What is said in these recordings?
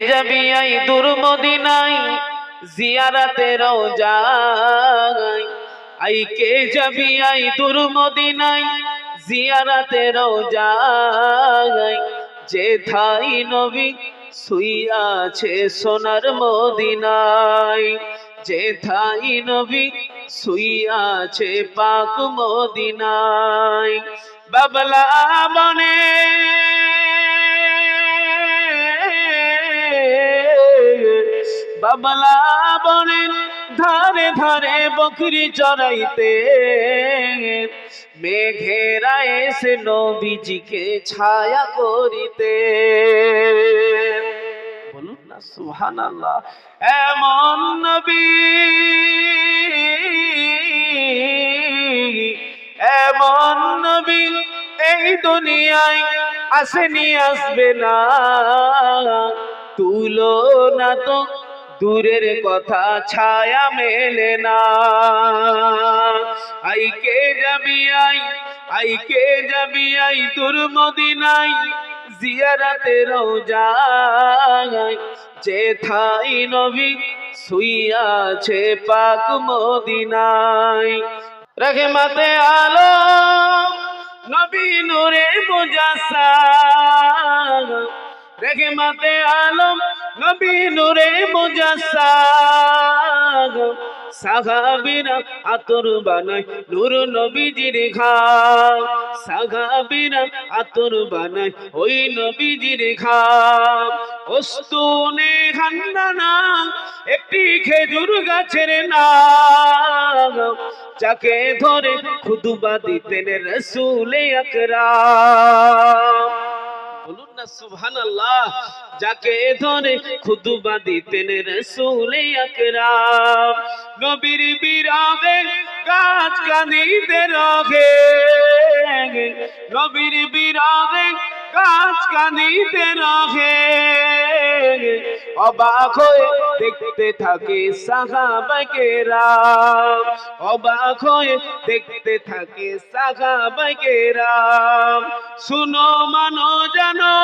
যাবি আই দূর মদিনাই জিয়ারাতে রোজাই আই কে যাবি আই দূর মদিনাই জিয়ারাতে রোজাই যে থাই নবী শুইয়াছে সোনার মদিনাই যে থাই নবী শুইয়াছে পাক মদিনাই বাবলা বনে বাবলা বনের ধারে ধারে বকরি চড়াইতে। মেঘেরা এসে নবীজিকে ছায়া করিতে। বলুন না সুহান আল্লাহ এমন নবী এমন নবী এই দুনিয়ায় আসেনি, আসবে না। তুলো না তো দূরের কথা ছায়া মেলে না। আই কে যাবি আই আই কে যাবি আই, তোর মদিনাই জিয়ারাতে রোজাই যে থাই নবী শুইয়াছে পাক মদিনাই মাতে আলো নবী নূরে মুজাসা রেখে মাতে আলম নবী নূরে মুজাসা সাহাবিরা আতর বানায় নূর নবীজির ঘাম সাহাবিরা আতর বানায় ওই নবীজির ঘাম ওস্তুনে খান্দানা, একটি খেজুর গাছের নাম যাকে ধরে খুদুবা দিতেন রসুলে আকরাম বলুন না সুবহানাল্লাহ, যাকে ধরে খুদবা দিতেন রসুলে আকরাম। নবীর বিরাগে গাছ কাঁদিতে রগে। নবীর বিরাগে গাছ কানিতে রগে অবাক হয়ে দেখতে থাকে সাহাবাকেরা অবাক হয়ে দেখতে থাকে সাহাবাকেরা শুনো মানো জানো,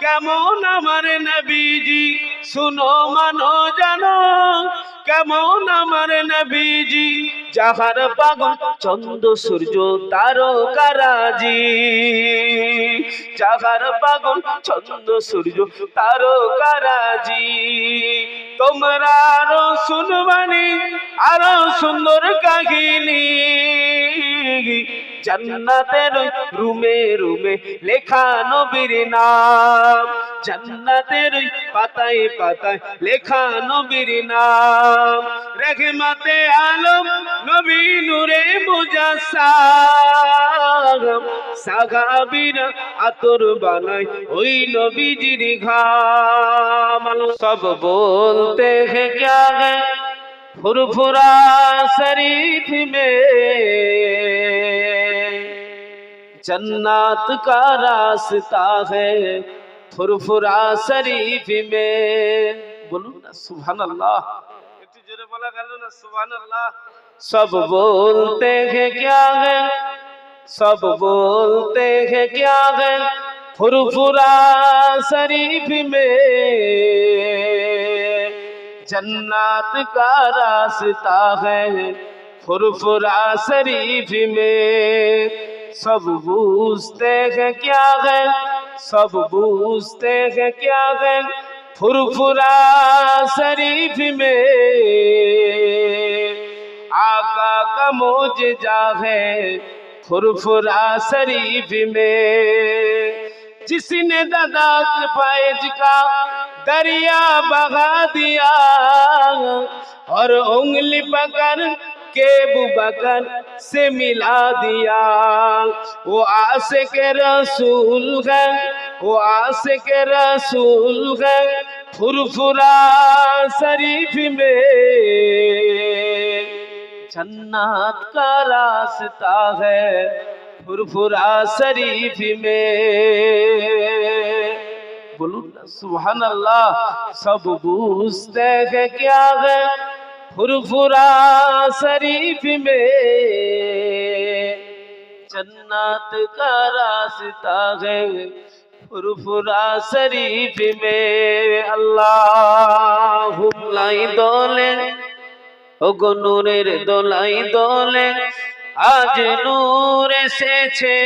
কেমন আমার নবীজি? শুনো মানো জানো কেমন আমার নবীজি? যাহার পাগল চন্দ্র, সূর্য তারকারাজি যাহার পাগল চন্দ্র, সূর্য তারকারাজি তোমরা আরও শুনবানি আরও সুন্দর কাহিনী। জান্নাতের রুমে রুমে লেখা নবীর নাম। জান্নাতের ওই পাতায় পাতায় লেখা নবীর নাম রেখে মাতে আলম নবী নূরে মুজাসাম সাগাবিরা আতর বানায় ওই নবীজির ঘাম সব বলতে हैं क्या है फुरफुरा शरीफ में जन्नत का रास्ता है فرفرا شریف میں بولو نا سبحان اللہ سب بولتے ہیں کیا ہے سب بولتے ہیں کیا ہے فرفرا شریف میں جنات کا راستہ ہے فرفرا شریف میں سب بوجھتے ہیں کیا ہے سب بوجھتے ہیں کیا ہے؟ فرفرا شریف میں۔ آقا کا موجزہ ہے فرفرا شریف میں۔ جس نے دادا کے پائج کا دریا بغا دیا اور انگلی پکڑ کے بکر سے ملا دیا۔ وہ عاشق رسول ہے، وہ عاشق رسول ہے، فرفرا شریف میں۔ جنات کا راستہ ہے فرفرا شریف میں۔ سبحان اللہ، سب بوستے ہیں کیا ہے؟ फुरफुरा शरीफ में जन्नत का रास्ता है फुरफुरा शरीफ में अल्लाह लाई दोले ও গো নূরের দোলাই দোলে আজ নূর এসেছে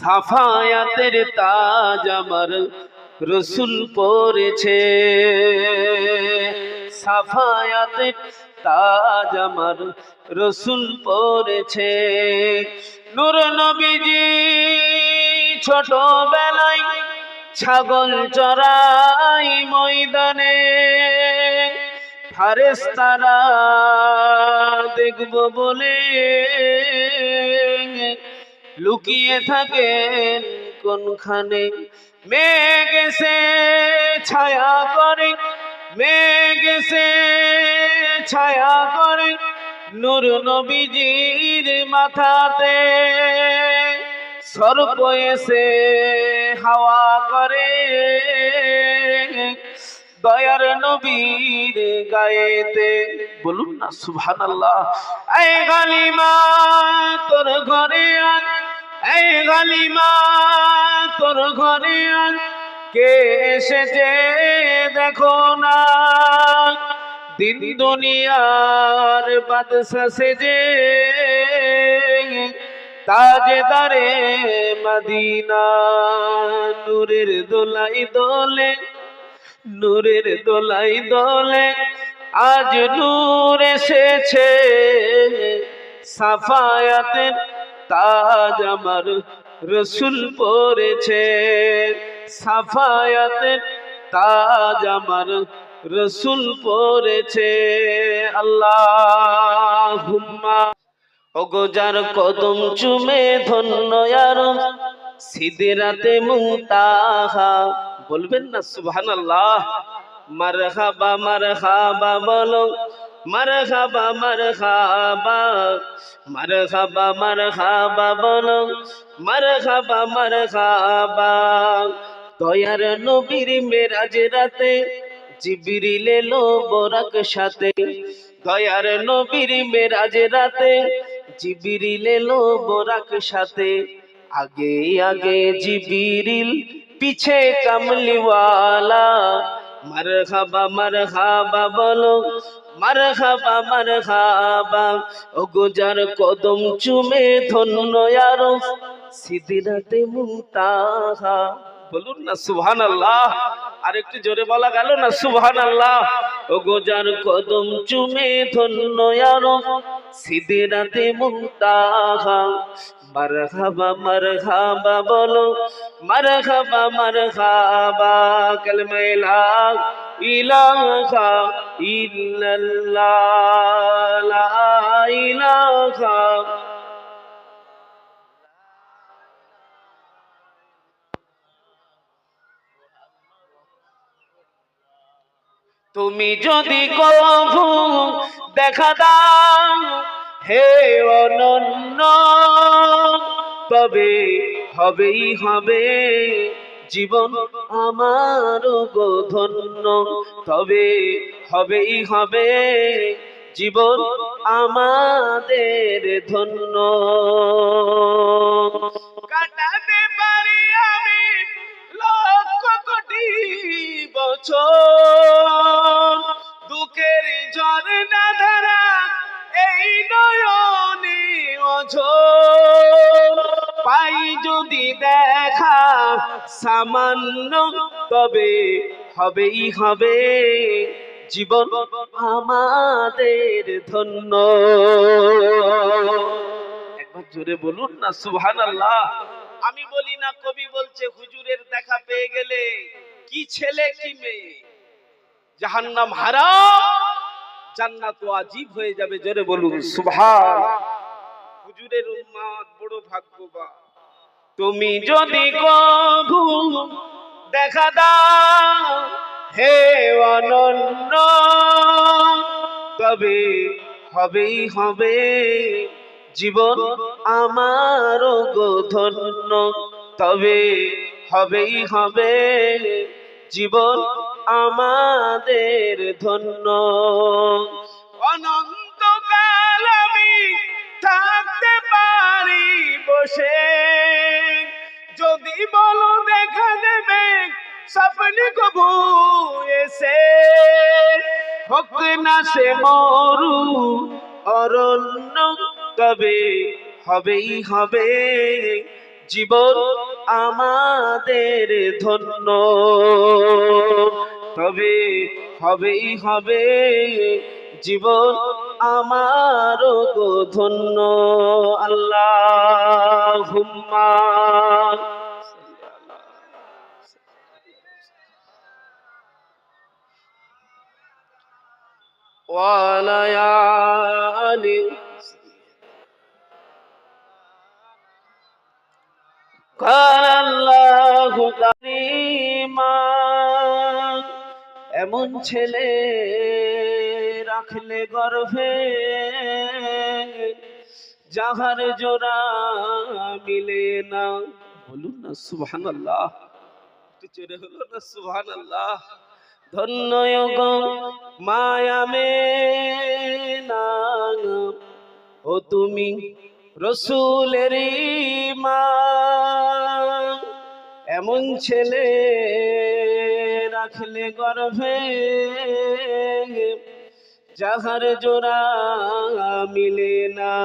সাফায়াতের তাজ আমার রসুল পরেছে সাফায়াতের তাজ আমার রসুল পড়েছে। নূর নবীজি ছোটবেলায় ছাগল চড়াই ময়দানে ফারেস্তারা দেখব বলে লুকিয়ে থাকেন কোনখানে। মেঘ এসে ছায়া করে মেঘ এসে ছায়া করে নূর নবীজির মাথাতে। সর্প এসে হাওয়া করে। দয়ার নবীর গায়েতে বলুন না সুবহান আল্লাহ এই গালিমা তোর ঘরে আন, এই গালিমা তোর ঘরে আন। কে এসেছে দেখো না। দিন দুনিয়ার বাদশা সেজে তাজেদারে মদিনা, নূরের দোলাই দোলে, নূরের দোলাই দোলে, আজ নূর এসেছে। সাফায়াতের তাজ আমার রসুল পরেছে। সাফায়াতের তাজ আমার রসুল পড়েছে। আল্লাহ হুম্মা অগোজার কদম চুমে ধন্য আর সিদিরাতে মুতাহা বলবেন না সুবহান আল্লাহ মারহাবা মারহাবা বলো। মারহাবা মারহাবা। মারহাবা মারহাবা বলো। মারহাবা মারহাবা। দয়ার নবীর মেরাজ রাতে জিবিরিল এলো বরাক সাথে। দয়ার নবীর মেরাজ রাতে জিবিরিল এলো বরাক সাথে। আগে আগে জিবিরিল পিছে কামলিওয়ালা, মারহাবা মারহাবা বলো, মারহাবা মারহাবা ও গোজার কদম চুমে ধন্য আরও। সিদিরাতে মুমতাহা বলুন না সুহান আল্লাহ আর একটু জোরে বলা গেল না সুবহান আল্লাহ ও গোজার কদম চুমে ধন্য সিদিরাতে মুমতাহা মারহাবা লা ইলাহা তুমি যদি কভু দেখা দাও, হে অনন্য, তবে হবেই হবে জীবন আমার ধন্য। তবে হবেই হবে জীবন আমাদের ধন্য। কাটাতে পারি আমি লক্ষ কোটি বছর। দুঃখের ঝর্ণা ধারা এই নয়নে অঝোর। পাই যদি দেখা সামান্য, তবে হবেই হবে জীবন আমাদের ধন্য। একবার জোরে বলুন না সুবহান আল্লাহ আমি বলি না কবি বলছে, হুজুরের দেখা পেয়ে গেলে কি ছেলে, কি মেয়ে? জাহান্নাম হারা, জান্নাত ওয়াজিব হয়ে যাবে। জোরে বলুন সুবহান হুজুরের উম্মত বড় ভাগ্যবান। তুমি যদি কভু দেখা দাও, হে অনন্য, তবে হবেই হবে জীবন আমার গো ধন্য। তবে হবেই হবে জীবন আমাদের ধন্য। অনন্তকাল আমি থাকতে পারি বসে। যদি বলো দেখা দেবে, স্বপ্নে কবু এসে। হোক না সে মরু অরণ্য, তবে হবেই হবে জীবন আমাদের ধন্য তবে হবেই হবে জীবন আমারও গো ধন্য আল্লাহ হুম্মা وعلى آل قال الله كريما এমন ছেলে রাখলে গর্ভে যাহার জোড়া মিলে না বলুন না সুবহান আল্লাহ একটু জোরে হলো না সুবহান আল্লাহ ধন্য গো মায়ামে না ও তুমি রসুলের এমন ছেলে রাখলে গর্ভে যাহার জোড়া মিলে না।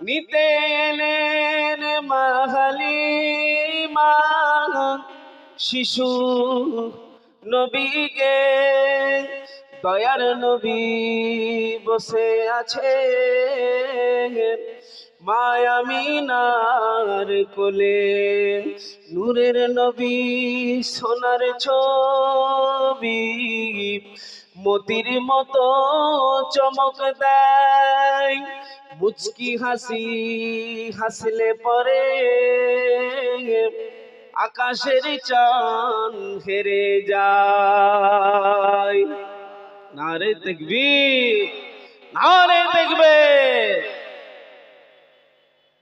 নিতে এলেন মাহালি মা, শিশু নবীকে দয়ার নবী বসে আছে। মায়ামিনার কোলে নূরের নবী সোনার ছবি মতির মতো চমক দেয়। মুচকি হাসি হাসলে পরে আকাশের চান হেরে যায়। নারে দেখবি নারে দেখবে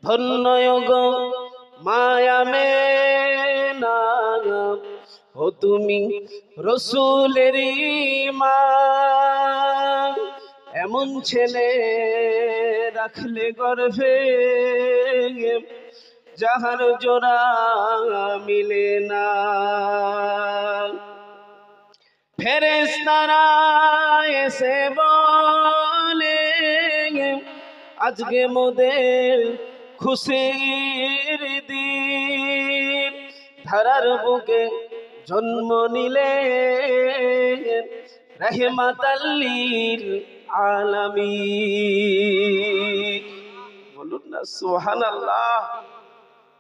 ধন্য মায়ামে না ও তুমি রসুলের মা এমন ছেলে রাখলে গর্ভে যাহার জোড়া মিলে না। ফেরেস্তারা এসে বলে আজকে মোদের খুশির দিন। ধারার বুকে জন্ম নিলে রহমাতাল্লিল আলামী বলুন না সোহান আল্লাহ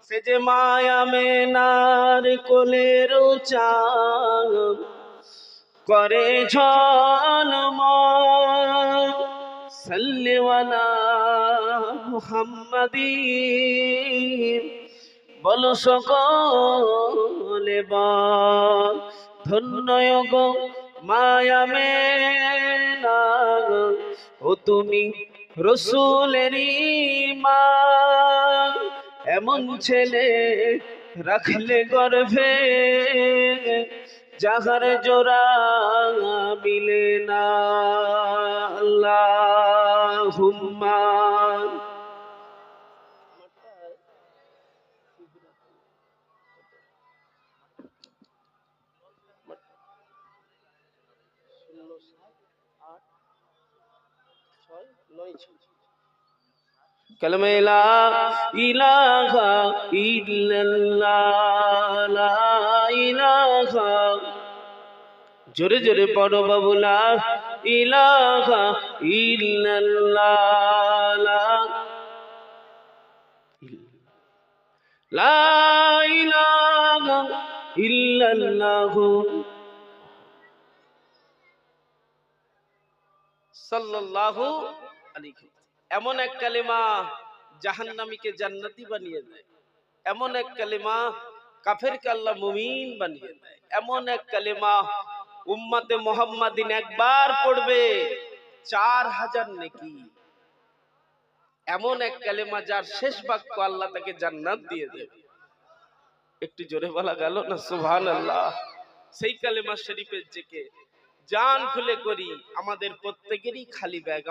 সে যে মায়া মেনার কোলের চাঁদ করে ঝলম সাল্লিওয়ালা মুহাম্মাদি। বল সকলে বল ধন্য গো মায়া মেনা ও তুমি রসুলেরই মা। এমন ছেলে রাখলে গর্ভে। যাহার জোড়া মিলে না। কলমেলা কালমেলা ইলাহা ইল্লাল্লাহ। জোরে জোরে পড়ো বাবুলা। ইলাহা ইল্লাল্লাহ। লা ইলাহা ইল্লাল্লাহ। সাল্লাল্লাহু আলাইহি এমন এক কালেমা জাহান্নামীকে জান্নাতি বানিয়ে দেয়। এমন এক কালেমা কাফেরকে আল্লাহ মুমিন বানিয়ে দেয়। এমন এক কালেমা উম্মাতে মোহাম্মদিন একবার পড়বে। চার হাজার নেকি। এমন এক কালেমা যার শেষ বাক্য আল্লাহ তাকে জান্নাত দিয়ে দেবে। একটু জোরে বলা গেল না? সুহান আল্লাহ সেই কালেমা শরীফের জেকে জান খুলে করি। আমাদের প্রত্যেকেরই খালি ব্যাগ।